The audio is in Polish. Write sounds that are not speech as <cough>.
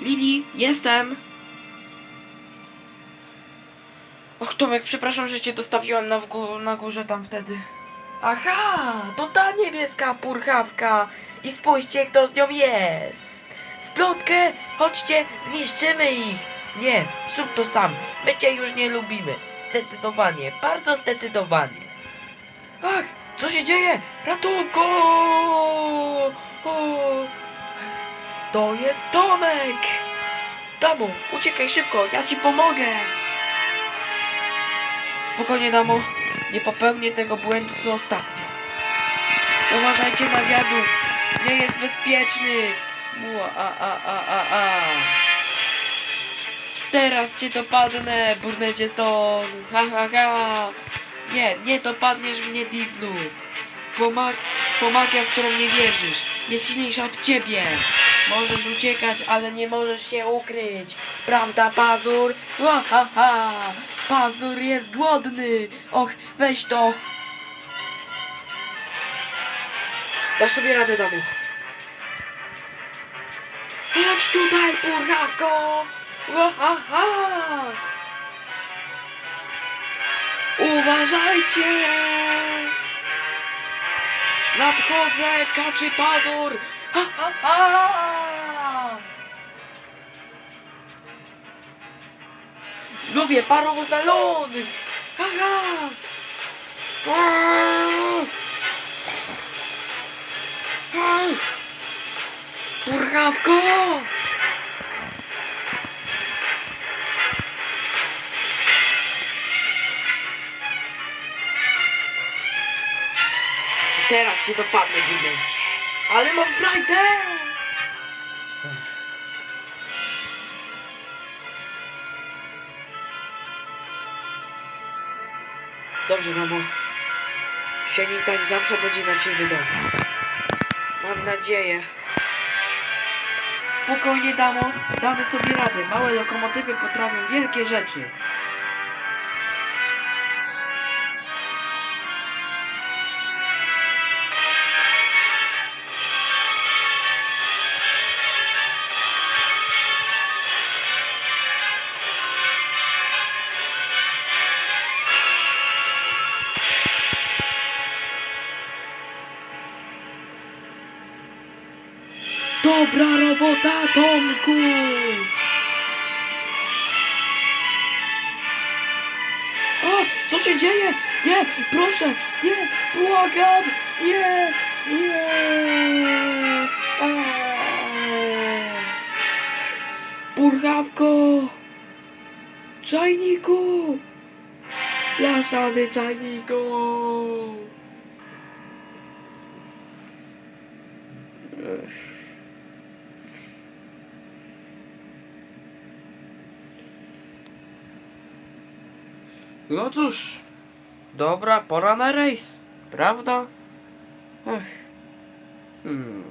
Lili, jestem! Och, Tomek, przepraszam, że cię dostawiłem na, wgó- na górze tam wtedy. Aha, to ta niebieska purchawka! I spójrzcie, kto z nią jest! Splotkę, chodźcie, zniszczymy ich! Nie, zrób to sam, my cię już nie lubimy. Zdecydowanie, bardzo zdecydowanie. Ach, co się dzieje? Ratunku! O, to jest Tomek! Damo, uciekaj szybko, ja ci pomogę! Spokojnie, damo, nie popełnię tego błędu co ostatnio. Uważajcie na wiadukt, nie jest bezpieczny! Mua, a, a, a, a, a. Teraz cię dopadnę, burnę cię stąd! Ha, ha, ha! Nie, nie dopadniesz mnie, Dieslu! Pomag pomagia, w którą nie wierzysz, jest silniejsza od ciebie! Możesz uciekać, ale nie możesz się ukryć! Prawda, Pazur? Ha, ha, ha! Pazur jest głodny! Och, weź to! Dasz sobie radę, domu. Chodź tutaj, purchawko! Ha, ha, ha! Uważajcie! Nadchodzę, kaczy pazur! <laughs> Lubię parowóz na! <laughs> Aj! Purchawko! Teraz cię dopadnę, gigancie. Ale mam frajdę! Dobrze, mamo. Shining Time zawsze będzie na ciebie dobry. Mam nadzieję. Spokojnie, damo. Damy sobie radę. Małe lokomotywy potrafią wielkie rzeczy. Dobra robota, Tomku! O, co się dzieje? Nie, proszę, nie, błagam, nie, nie. Purchawko! Czajniku! Blaszany czajniku! Ech. No cóż, dobra, pora na rejs, prawda? Ech. Hmm.